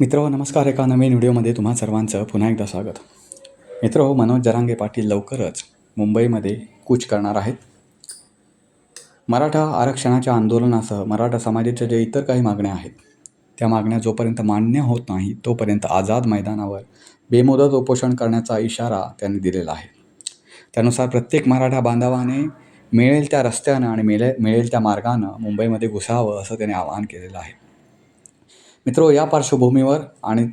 मित्र नमस्कार एका नवीन व्हिडिओमध्ये तुम्हा सर्वांचं पुन्हा एकदा स्वागत. मित्र मनोज जरांगे पाटील लवकरच मुंबईमध्ये कूच करणार आहेत. मराठा आरक्षणाच्या आंदोलनासह मराठा समाजाच्या ज्या इतर काही मागण्या आहेत त्या मागण्या जोपर्यंत मान्य होत नाही तोपर्यंत आझाद मैदानावर बेमुदत उपोषण करण्याचा इशारा त्यांनी दिलेला आहे. त्यानुसार प्रत्येक मराठा बांधवाने मिळेल त्या रस्त्यानं आणि मिळेल मिळेल त्या मार्गानं मुंबईमध्ये घुसावं असं त्यांनी आवाहन केलेलं आहे. मित्रो या पार्श्वभूमीवर आणि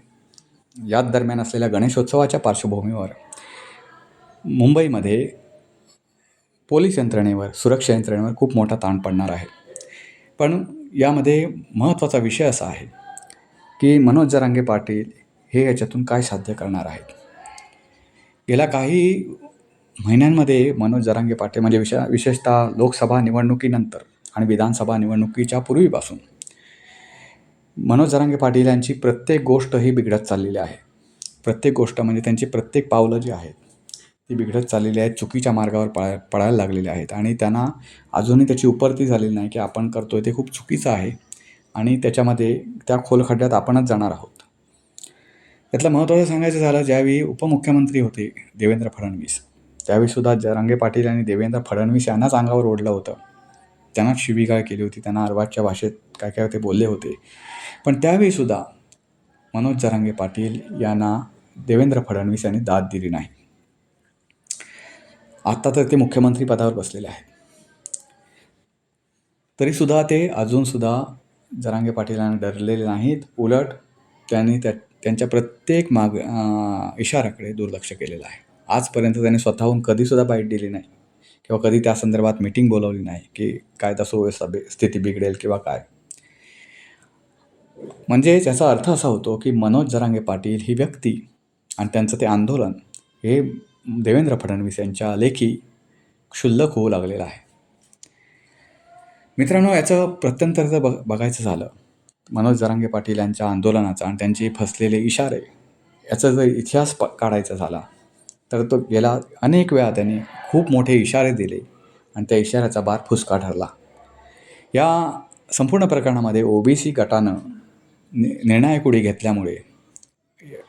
याच दरम्यान असलेल्या गणेशोत्सवाच्या पार्श्वभूमीवर मुंबईमध्ये पोलीस यंत्रणेवर सुरक्षा यंत्रणेवर खूप मोठा ताण पडणार आहे. पण यामध्ये महत्त्वाचा विषय असा आहे की मनोज जरांगे पाटील हे याच्यातून काय साध्य करणार आहेत? गेल्या काही महिन्यांमध्ये मनोज जरांगे पाटील म्हणजे विशा विशेषतः लोकसभा निवडणुकीनंतर आणि विधानसभा निवडणुकीच्या पूर्वीपासून मनोज जरांगे पाटील यांची प्रत्येक गोष्ट ही बिघडत चाललेली आहे. प्रत्येक गोष्ट म्हणजे त्यांची प्रत्येक पावलं जी आहेत ती बिघडत चाललेली आहेत चुकीच्या मार्गावर पळा पळायला लागलेली आहेत. आणि त्यांना अजूनही त्याची उपरती झालेली नाही की आपण करतो आहे ते खूप चुकीचं आहे आणि त्याच्यामध्ये त्या खोलखड्ड्यात आपणच जाणार आहोत. यातलं महत्त्वाचं सांगायचं झालं ज्यावेळी उपमुख्यमंत्री होते देवेंद्र फडणवीस त्यावेळीसुद्धा जरांगे पाटील आणि देवेंद्र फडणवीस यांनाच अंगावर ओढलं होतं. त्यांनाच शिवीगाळ केली होती त्यांना अर्वाच्या भाषेत काय काय ते बोलले होते. पण त्यावेळीसुद्धा मनोज जरांगे पाटील यांना देवेंद्र फडणवीस यांनी दाद दिली नाही. आत्ता तर ते मुख्यमंत्री पदावर बसलेले आहेत. तरीसुद्धा ते अजूनसुद्धा जरांगे पाटीलांना डरलेले नाहीत. उलट त्यांनी त्या त्यांच्या प्रत्येक माग इशाऱ्याकडे दुर्लक्ष केलेलं आहे. आजपर्यंत त्यांनी स्वतःहून कधीसुद्धा बाईट दिली नाही. किंवा कधी त्या संदर्भात मिटिंग बोलवली नाही की कायदा सुव्यवस्था बि स्थिती बिघडेल किंवा काय. म्हणजे त्याचा अर्थ असा होतो की मनोज जरांगे पाटील ही व्यक्ती आणि त्यांचं ते आंदोलन हे देवेंद्र फडणवीस यांच्या लेखी क्षुल्लक होऊ लागलेलं आहे. मित्रांनो याचं प्रत्यंतर जर बघ बघायचं झालं मनोज जरांगे पाटील यांच्या आंदोलनाचा आणि त्यांचे फसलेले इशारे याचा जर इतिहास प काढायचा झाला तर तो गेला अनेक वेळा त्याने खूप मोठे इशारे दिले आणि त्या इशाऱ्याचा बार फुसका ठरला. या संपूर्ण प्रकरणामध्ये ओ बी सी गटानं नि निर्णायक उडी घेतल्यामुळे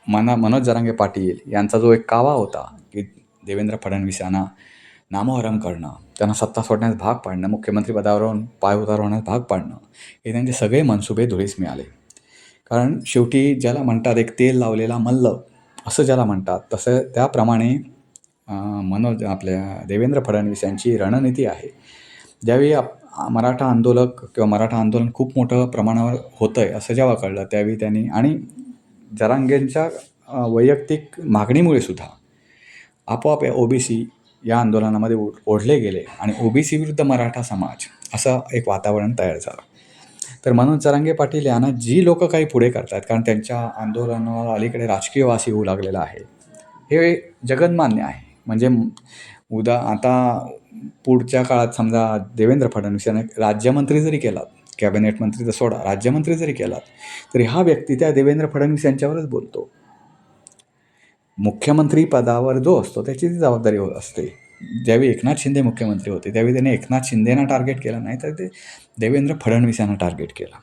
मना मनोज जरांगे पाटील यांचा जो एक कावा होता की देवेंद्र फडणवीस यांना नामोहरम करणं त्यांना सत्ता सोडण्यास भाग पाडणं मुख्यमंत्री पदावरून पाय उतारवण्यास भाग पाडणं हे त्यांचे सगळे मनसुबे धुळीस मिळाले. कारण शेवटी ज्याला म्हणतात एक तेल लावलेला मल्ल असं ज्याला म्हणतात तसं त्याप्रमाणे मनोज आपल्या देवेंद्र फडणवीस यांची रणनीती आहे. ज्यावेळी आप मराठा आंदोलक किंवा मराठा आंदोलन खूप मोठं प्रमाणावर होतं आहे असं जेव्हा कळलं त्यावेळी त्यांनी आणि जरांगेंच्या वैयक्तिक मागणीमुळे सुद्धा आपोआप या ओबीसी या आंदोलनामध्ये ओढले गेले आणि ओबीसी विरुद्ध मराठा समाज असं एक वातावरण तयार झालं. तर मनोज जरांगे पाटील यांना जी लोक काही पुढे करतात कारण त्यांच्या आंदोलनावर अलीकडे राजकीय वास येऊ लागलेला आहे हे जगन्मान्य आहे. म्हणजे उदा आता पुढच्या काळात समजा देवेंद्र फडणवीस यांना राज्यमंत्री जरी केलात कॅबिनेट मंत्री तर सोडा राज्यमंत्री जरी केलात तरी हा व्यक्ती त्या देवेंद्र फडणवीस यांच्यावरच बोलतो. मुख्यमंत्री पदावर जो असतो त्याची ती जबाबदारी असते. ज्यावेळी एकनाथ शिंदे मुख्यमंत्री होते त्यावेळी त्याने एकनाथ शिंदेना टार्गेट केलं नाही तर ते देवेंद्र फडणवीस यांना टार्गेट केलं.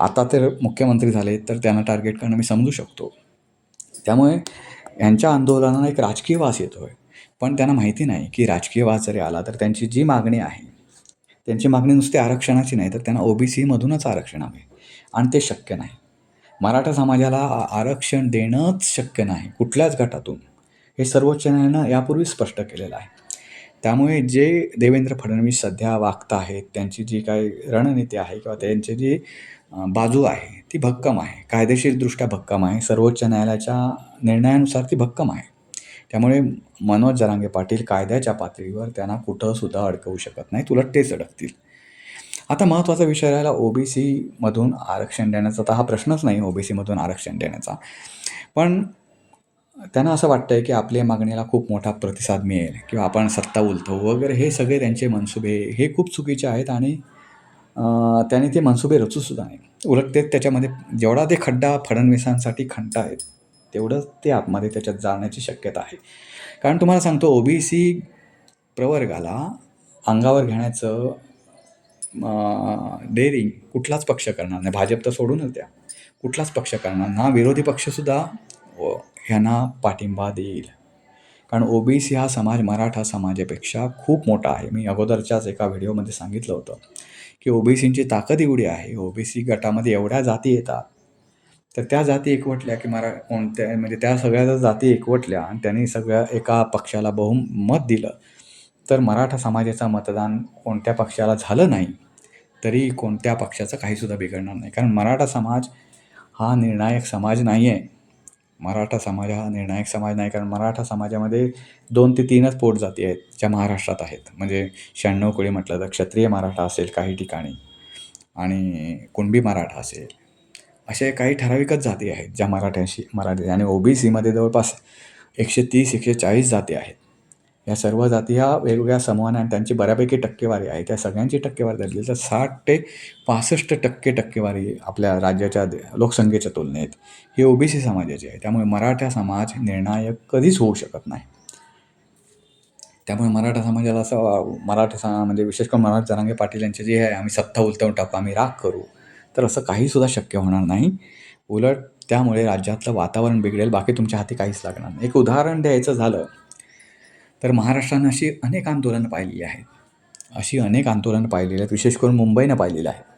आता तर मुख्यमंत्री झाले तर त्यांना टार्गेट करणं मी समजू शकतो. त्यामुळे यांच्या आंदोलनाला एक राजकीय वास येतो आहे पण त्यांना माहिती नाही की राजकीय वास जरी आला तर त्यांची जी मागणी आहे त्यांची मागणी नुसती आरक्षणाची नाही तर त्यांना ओबीसीमधूनच आरक्षण हवे. आणि ते शक्य नाही. मराठा समाजाला आरक्षण देणंच शक्य नाही कुठल्याच गटातून. हे सर्वोच्च न्यायालयानं यापूर्वी स्पष्ट केलेलं आहे. त्यामुळे जे देवेंद्र फडणवीस सध्या वागत आहेत त्यांची जी काही रणनीती आहे किंवा त्यांची जी बाजू आहे ती भक्कम आहे. कायदेशीरदृष्ट्या भक्कम आहे. सर्वोच्च न्यायालयाच्या निर्णयानुसार ती भक्कम आहे. त्यामुळे मनोज जरांगे पाटील कायद्याच्या पातळीवर त्यांना कुठंसुद्धा अडकवू शकत नाही उलट तेच अडकतील आता महत्त्वाचा विषय राहिला ओबीसीमधून आरक्षण देण्याचा. तर हा प्रश्नच नाही ओबीसीमधून आरक्षण देण्याचा. पण त्यांना असं वाटतं आहे की आपल्या मागणीला खूप मोठा प्रतिसाद मिळेल किंवा आपण सत्ता उलथवू वगैरे हे सगळे त्यांचे मनसुबे हे खूप चुकीचे आहेत आणि त्याने ते मनसुबे रचूसुद्धा नाही. उलट ते त्याच्यामध्ये जेवढा ते खड्डा फडणवीसांसाठी खंड आहेत तेवढंच ते आतमध्ये त्याच्यात जाण्याची शक्यता आहे. कारण तुम्हाला सांगतो ओ बी सी प्रवर्गाला अंगावर घेण्याचं डेअरिंग कुठलाच पक्ष करणार नाही. भाजप तर सोडूनच द्या. कुठलाच पक्ष करणार ना विरोधी पक्षसुद्धा ह्यांना पाठिंबा देईल. कारण ओ बी सी हा समाज मराठा समाजापेक्षा खूप मोठा आहे. मी अगोदरच्याच एका व्हिडिओमध्ये सांगितलं होतं की ओ बी सींची ताकद एवढी आहे. ओ बी सी गटामध्ये एवढ्या जाती येतात. तर त्या जाती एकवटल्या की मरा कोणत्या म्हणजे त्या सगळ्या जर जाती एकवटल्या आणि त्यांनी सगळ्या एका पक्षाला बहुमत दिलं तर मराठा समाजाचं मतदान कोणत्या पक्षाला झालं नाही तरी कोणत्या पक्षाचं काहीसुद्धा बिघडणार नाही. कारण मराठा समाज हा निर्णायक समाज नाही आहे मराठा समाज हा निर्णायक समाज नाही कारण मराठा समाजामध्ये दोन ते तीनच पोट जाती आहेत ज्या महाराष्ट्रात आहेत. म्हणजे शहाण्णव कोळी म्हटलं तर क्षत्रिय मराठा असेल काही ठिकाणी आणि कुणबी मराठा असेल असे काही ठराविकच जाती आहेत ज्या मराठ्यांशी मराठी आणि ओ बी सीमध्ये जवळपास एकशे तीस एकशे चाळीस जाती आहेत. या सर्व जाती ह्या वेगवेगळ्या समूहाने आणि त्यांची बऱ्यापैकी टक्केवारी आहे. त्या सगळ्यांची टक्केवारी धरली तर साठ ते पासष्ट टक्के टक्केवारी आपल्या राज्याच्या लोकसंख्येच्या तुलनेत ही ओबीसी समाजाची आहे. त्यामुळे मराठा समाज निर्णायक कधीच होऊ शकत नाही. त्यामुळे मराठा समाजाला असं मराठा समा म्हणजे विशेष करून मराठा जरांगे पाटील यांचे जे आहे आम्ही सत्ता उलटवून टाकू आम्ही राग करू तर असं काहीसुद्धा शक्य होणार नाही. उलट त्यामुळे राज्यातलं वातावरण बिघडेल बाकी तुमच्या हाती काहीच लागणार नाही. एक उदाहरण द्यायचं झालं तर महाराष्ट्रानं अशी अनेक आंदोलनं पाहिली आहेत. अशी अनेक आंदोलनं पाहिलेली आहेत विशेष करून मुंबईनं पाहिलेलं आहे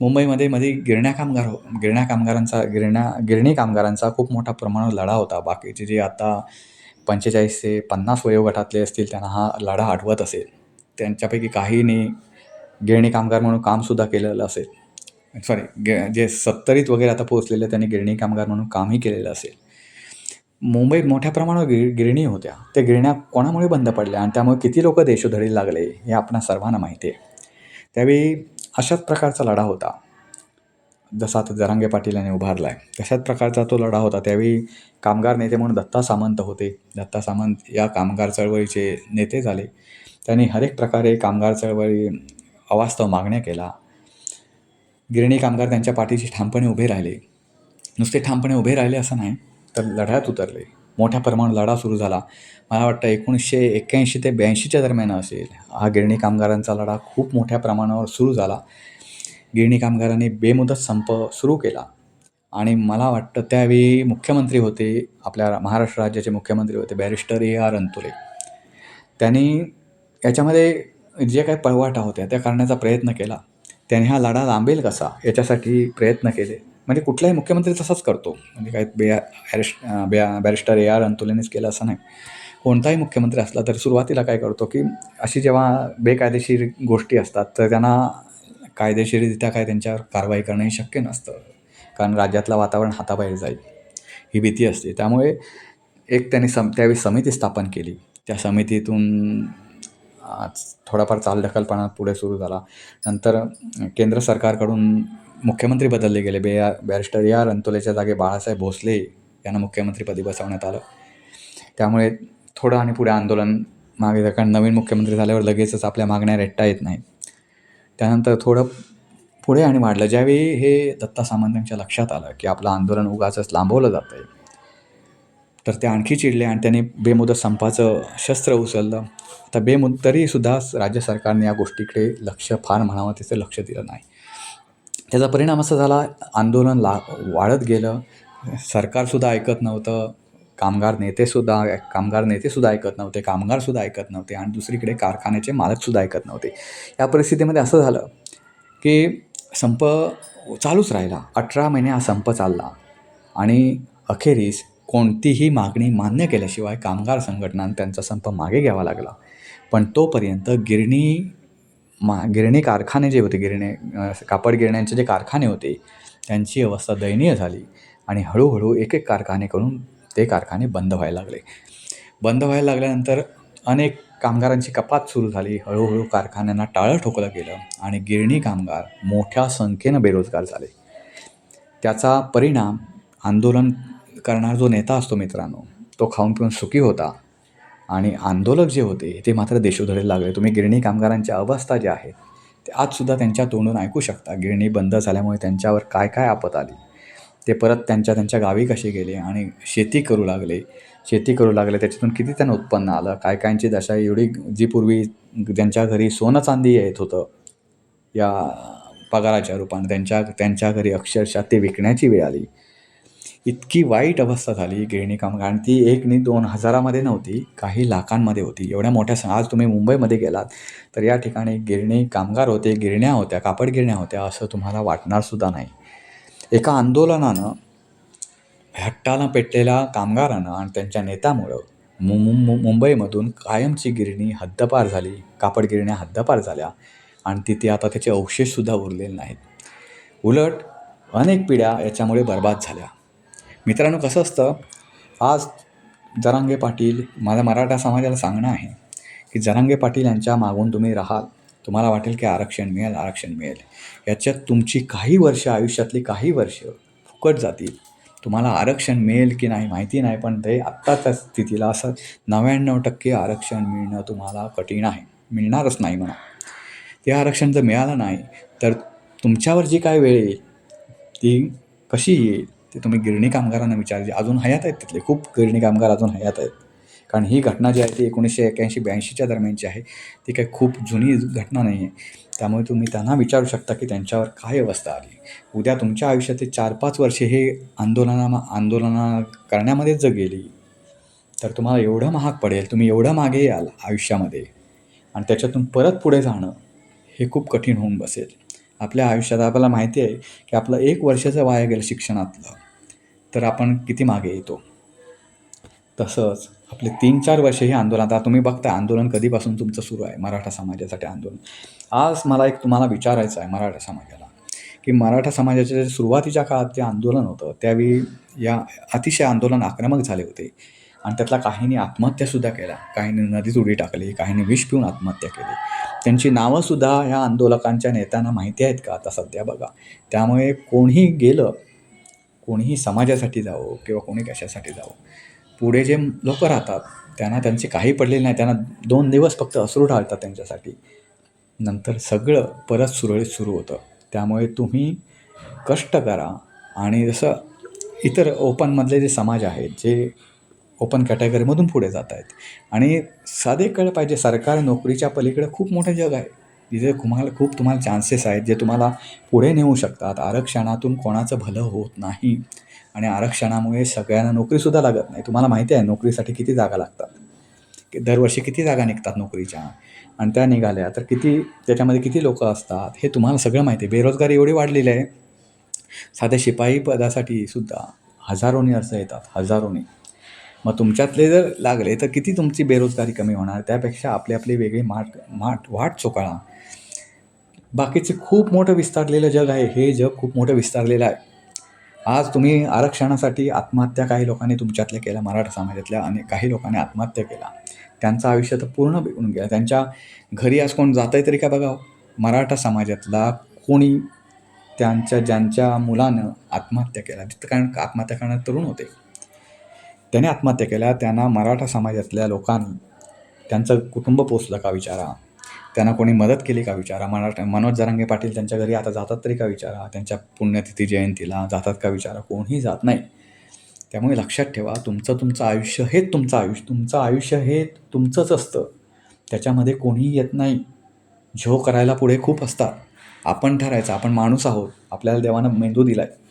मुंबईमध्ये मध्ये गिरण्या कामगार हो गिरण्या कामगारांचा गिरण्या गिरणी कामगारांचा खूप मोठा प्रमाणावर लढा होता. बाकीचे जे आता पंचेचाळीस ते पन्नास वयोगटातले असतील त्यांना हा लढा आठवत असेल. त्यांच्यापैकी काहीने गिरणी कामगार म्हणून कामसुद्धा केलेलं असेल. सॉरी गे जे सत्तरीत वगैरे आता पोहोचलेले त्यांनी गिरणी कामगार म्हणून कामही केलेलं असेल. मुंबईत मोठ्या प्रमाणावर गिर गिरणी होत्या. त्या गिरण्या कोणामुळे बंद पडल्या आणि त्यामुळे किती लोक देशोधडी लागले हे आपणा सर्वांना माहिती आहे. त्यावेळी अशाच प्रकारचा लढा होता. जसा आता जरांगे पाटील यांनी उभारला आहे तशाच प्रकारचा तो लढा होता. त्यावेळी कामगार नेते म्हणून दत्ता सामंत होते. दत्ता सामंत या कामगार चळवळीचे नेते झाले. त्यांनी हरेक प्रकारे कामगार चळवळी अवास्तव मागण्या केला गिरणी कामगार त्यांच्या पाठीशी ठामपणे उभे राहिले. नुसते ठामपणे उभे राहिले असं नाही. तर लढ्यात उतरले. मोठ्या प्रमाणात लढा सुरू झाला. मला वाटतं एकोणीसशे एक्क्याऐंशी ते ब्याऐंशीच्या दरम्यान असेल. हा गिरणी कामगारांचा लढा खूप मोठ्या प्रमाणावर सुरू झाला. गिरणी कामगारांनी बेमुदत संप सुरू केला. आणि मला वाटतं त्यावेळी मुख्यमंत्री होते आपल्या महाराष्ट्र राज्याचे मुख्यमंत्री होते बॅरिस्टर ए आर अंतुले. त्यांनी याच्यामध्ये जे काही पळवाटा होत्या त्या करण्याचा प्रयत्न केला. त्यांनी हा लढा लांबेल कसा याच्यासाठी प्रयत्न केले. म्हणजे कुठलाही मुख्यमंत्री तसाच करतो. म्हणजे काय बे ॲरिश बॅ बॅरिस्टर ए आर अंतुलेनेच केलं असं नाही. कोणताही मुख्यमंत्री असला तर सुरुवातीला काय करतो की अशी जेव्हा बेकायदेशीर गोष्टी असतात तर त्यांना कायदेशीररित्या काय त्यांच्यावर कारवाई करणंही शक्य नसतं. कारण राज्यातलं वातावरण हाताबाहेर जाईल. ही भीती असते. त्यामुळे एक त्यांनी सम त्यावेळी समिती स्थापन केली. त्या समितीतून आज थोडाफार चालढकलपणा पुढे सुरू झाला. नंतर केंद्र सरकारकडून मुख्यमंत्री बदलले गेले. बे बॅरिस्टर या आर जागे बाळासाहेब भोसले यांना मुख्यमंत्रीपदी बसवण्यात आलं. त्यामुळे थोडं आणि पुढे आंदोलन मागे जा- कारण नवीन मुख्यमंत्री झाल्यावर लगेचच आपल्या मागण्या रेटता येत नाही त्यानंतर थोडं पुढे आणि वाढलं. ज्यावेळी हे दत्ता सामंतांच्या लक्षात आलं की आपलं आंदोलन उगाचंच लांबवलं जातं आहे तर ते आणखी चिडले आणि त्यांनी बेमुदत संपाचं शस्त्र उचललं. तर बेमुद तरीसुद्धा राज्य सरकारने या गोष्टीकडे लक्ष फार म्हणावं तिचं लक्ष दिलं नाही. त्याचा परिणाम असा झाला आंदोलन ला वाढत गेलं. सरकारसुद्धा ऐकत नव्हतं. कामगार नेतेसुद्धा कामगार नेतेसुद्धा ऐकत नव्हते. कामगारसुद्धा ऐकत नव्हते. आणि दुसरीकडे कारखान्याचे मालकसुद्धा ऐकत नव्हते. या परिस्थितीमध्ये असं झालं की संप चालूच राहिला. अठरा महिने हा संप चालला. आणि अखेरीस कोणतीही मागणी मान्य केल्याशिवाय कामगार संघटनांना त्यांचा संप मागे घ्यावा लागला. पण तोपर्यंत गिरणी मा गिरणी कारखाने जे होते गिरणे कापड गिरण्यांचे जे कारखाने होते त्यांची अवस्था दयनीय झाली आणि हळूहळू एक एक कारखाने करून ते कारखाने बंद व्हायला लागले. बंद व्हायला लागल्यानंतर अनेक कामगारांची कपात सुरू झाली. हळूहळू कारखान्यांना टाळं ठोकलं गेलं आणि गिरणी कामगार मोठ्या संख्येनं बेरोजगार झाले. त्याचा परिणाम आंदोलन करणारा जो नेता असतो मित्रांनो तो खाऊन पिऊन सुखी होता. आणि आंदोलक जे होते ते मात्र देशोधडीला लागले. तुम्ही गिरणी कामगारांच्या अवस्था ज्या आहेत ते आजसुद्धा त्यांच्या तोंडून ऐकू शकता. गिरणी बंद झाल्यामुळे त्यांच्यावर काय काय आपत आली? ते परत त्यांच्या त्यांच्या गावी कसे गेले आणि शेती करू लागले? शेती करू लागले त्याच्यातून किती त्यांना उत्पन्न आलं? काय कायची दशा एवढी जी पूर्वी ज्यांच्या घरी सोनं चांदी येत होतं या पगाराच्या रूपाने त्यांच्या त्यांच्या घरी अक्षरशः ते विकण्याची वेळ आली. इतकी वाईट अवस्था झाली गिरणी कामगार. आणि ती एक नि दोन हजारामध्ये नव्हती काही लाखांमध्ये होती. एवढ्या मोठ्या सण आज तुम्ही मुंबईमध्ये गेलात तर या ठिकाणी गिरणी कामगार होते गिरण्या होत्या कापड गिरण्या होत्या असं तुम्हाला वाटणारसुद्धा नाही. एका आंदोलनानं हट्टाला पेटलेल्या कामगारानं आणि त्यांच्या नेत्यामुळं मु मु- मुंबईमधून कायमची गिरणी हद्दपार झाली कापड गिरण्या हद्दपार झाल्या आणि तिथे आता त्याचे अवशेषसुद्धा उरलेले नाहीत. उलट अनेक पिढ्या याच्यामुळे बर्बाद झाल्या. मित्रांनो कसं असतं? आज जरांगे पाटील माझ्या मराठा समाजाला सांगणं आहे की जरांगे पाटील यांच्या मागून तुम्ही राहाल. तुम्हाला वाटेल की आरक्षण मिळेल आरक्षण मिळेल. याच्यात तुमची काही वर्ष आयुष्यातली काही वर्ष फुकट जातील. तुम्हाला आरक्षण मिळेल की नाही माहिती नाही पण ते आत्ताच्या स्थितीला असं नव्याण्णव टक्के आरक्षण मिळणं तुम्हाला कठीण आहे. मिळणारच नाही म्हणा. ते आरक्षण जर मिळालं नाही तर तुमच्यावर जी काय वेळ येईल ती कशी येईल? ते तुम्ही गिरणी कामगारांना विचारायचे अजून हयात आहेत तिथले खूप गिरणी कामगार अजून हयात आहेत. कारण ही घटना जी आहे ती एकोणीसशे एक्याऐंशी ब्याऐंशीच्या दरम्यानची आहे. ती काही खूप जुनी घटना नाही आहे. त्यामुळे तुम्ही त्यांना विचारू शकता की त्यांच्यावर काय अवस्था आली. उद्या तुमच्या आयुष्यातील चार पाच वर्षे हे आंदोलना आंदोलना करण्यामध्येच जर गेली. तर तुम्हाला एवढं महाग पडेल तुम्ही एवढं मागे याल आयुष्यामध्ये. आणि त्याच्यातून परत पुढे जाणं हे खूप कठीण होऊन बसेल. आपल्या आयुष्यात आपल्याला माहिती आहे की आपलं एक वर्षाचं वाया गेलं शिक्षणातलं. तर आपण किती मागे येतो? तसंच आपले तीन चार वर्ष हे आंदोलन आता तुम्ही बघता आंदोलन कधीपासून तुमचं सुरू आहे? मराठा समाजासाठी आंदोलन. आज मला एक तुम्हाला विचारायचं आहे मराठा समाजाला की मराठा समाजाच्या सुरुवातीच्या काळात जे आंदोलन होतं त्यावेळी या अतिशय आंदोलन आक्रमक झाले होते. आणि त्यातला काहींनी आत्महत्यासुद्धा केल्या. काहींनी नदीत उडी टाकली काहींनी विष पिऊन आत्महत्या केली. त्यांची नावंसुद्धा ह्या आंदोलकांच्या नेत्यांना माहिती आहेत का? आता सध्या बघा. त्यामुळे कोणीही गेलं कोणीही समाजासाठी जावं किंवा कोणी कशासाठी जावं. पुढे जे लोक राहतात त्यांना त्यांचे काही पडलेले नाही. त्यांना दोन दिवस फक्त अश्रू ढाळतात त्यांच्यासाठी. नंतर सगळं परत सुरळीत सुरू होतं. त्यामुळे तुम्ही कष्ट करा आणि जसं इतर ओपनमधले जे समाज आहेत जे ओपन कॅटेगरीमधून पुढे जात आहेत आणि साधे कळलं पाहिजे. सरकारी नोकरीच्या पलीकडे खूप मोठं जग आहे. तिथे तुम्हाला खूप तुम्हाला चान्सेस आहेत जे तुम्हाला पुढे नेऊ शकतात. आरक्षणातून कोणाचं भलं होत नाही. आणि आरक्षणामुळे सगळ्यांना नोकरीसुद्धा लागत नाही. तुम्हाला माहिती आहे नोकरीसाठी किती जागा लागतात. की दरवर्षी किती जागा निघतात नोकरीच्या? आणि त्या निघाल्या तर किती त्याच्यामध्ये किती लोक असतात? हे तुम्हाला सगळं माहिती आहे. बेरोजगारी एवढी वाढलेली आहे. साध्या शिपाई पदासाठी सुद्धा हजारोनी अर्ज येतात. हजारोनी. मग तुमच्यातले जर लागले तर किती तुमची बेरोजगारी कमी होणार? त्यापेक्षा आपली आपली वेगळी माट माट वाट चोकाळा. बाकीचे खूप मोठं विस्तारलेलं जग आहे. हे जग खूप मोठं विस्तारलेलं आहे. आज तुम्ही आरक्षणासाठी आत्महत्या काही लोकांनी तुमच्यातल्या केल्या मराठा समाजातल्या आणि काही लोकांनी आत्महत्या केला त्यांचं आयुष्य तर पूर्ण बिघडून गेलं. त्यांच्या घरी आज कोण जात आहे तरी का बघा हो? मराठा समाजातला कोणी त्यांच्या ज्यांच्या मुलानं आत्महत्या केला. तिथं कारण आत्महत्या करणारे तरुण होते. त्याने आत्महत्या केल्या त्यांना मराठा समाजातल्या लोकांनी त्यांचं कुटुंब पोचलं का विचारा? त्यांना कोणी मदत केली का विचारा? मराठा मनोज जरांगे पाटील त्यांच्या घरी आता जातात तरी का विचारा? त्यांच्या पुण्यतिथी जयंतीला जातात का विचारा? कोणीही जात नाही. त्यामुळे लक्षात ठेवा तुमचं तुमचं आयुष्य हेच तुमचं आयुष्य तुमचं आयुष्य हे तुमचंच असतं. त्याच्यामध्ये कोणीही येत नाही. झो करायला पुढे खूप असतात. आपण ठरायचं आपण माणूस आहोत. आपल्याला देवानं मेंदू दिला आहे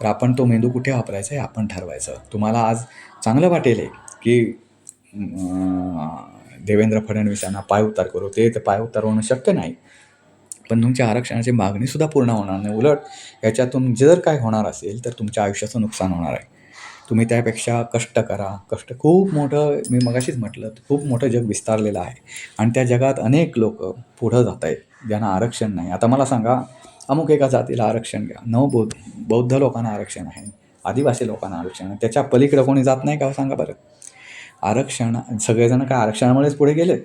तर आपण तो मेंदू कुठे वापरायचा आहे? आपण ठरवायचं. तुम्हाला आज चांगलं वाटेल आहे की देवेंद्र फडणवीस यांना पाय उतार करू. ते तर पाय उतार होणं शक्य नाही. पण तुमच्या आरक्षणाची मागणीसुद्धा पूर्ण होणार नाही. उलट याच्यातून जर काय होणार असेल तर तुमच्या आयुष्याचं नुकसान होणार आहे. तुम्ही त्यापेक्षा कष्ट करा. कष्ट खूप मोठं मी मगाशीच म्हटलं खूप मोठं जग विस्तारलेलं आहे. आणि त्या जगात अनेक लोक पुढं जात आहेत ज्यांना आरक्षण नाही. आता मला सांगा अमुक एका जातीला आरक्षण घ्या. नव बौद्ध बौद्ध लोकांना आरक्षण आहे. आदिवासी लोकांना आरक्षण आहे. त्याच्या पलीकडे कोणी जात नाही का हो? सांगा बरं. आरक्षण सगळेजण काय आरक्षणामुळेच पुढे गेले?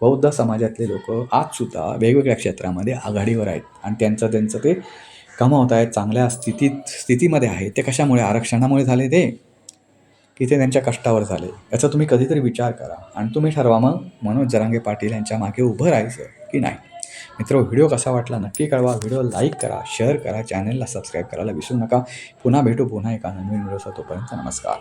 बौद्ध समाजातले लोक आजसुद्धा वेगवेगळ्या क्षेत्रामध्ये आघाडीवर आहेत. आणि त्यांचं त्यांचं ते कमावत आहेत चांगल्या स्थितीत स्थितीमध्ये आहे ते कशामुळे? आरक्षणामुळे झाले ते? की ते त्यांच्या कष्टावर झाले? याचा तुम्ही कधीतरी विचार करा. आणि तुम्ही ठरवा मग. मनोज जरांगे पाटील यांच्या मागे उभं राहायचं की नाही? मित्र व्हिडिओ कसा वाटला नक्की कळवा. व्हिडिओ लाईक करा शेअर करा चॅनलला सबस्क्राईब करायला विसरू नका. पुन्हा भेटू पुन्हा एका नवीन व्हिडिओचा तोपर्यंत नमस्कार.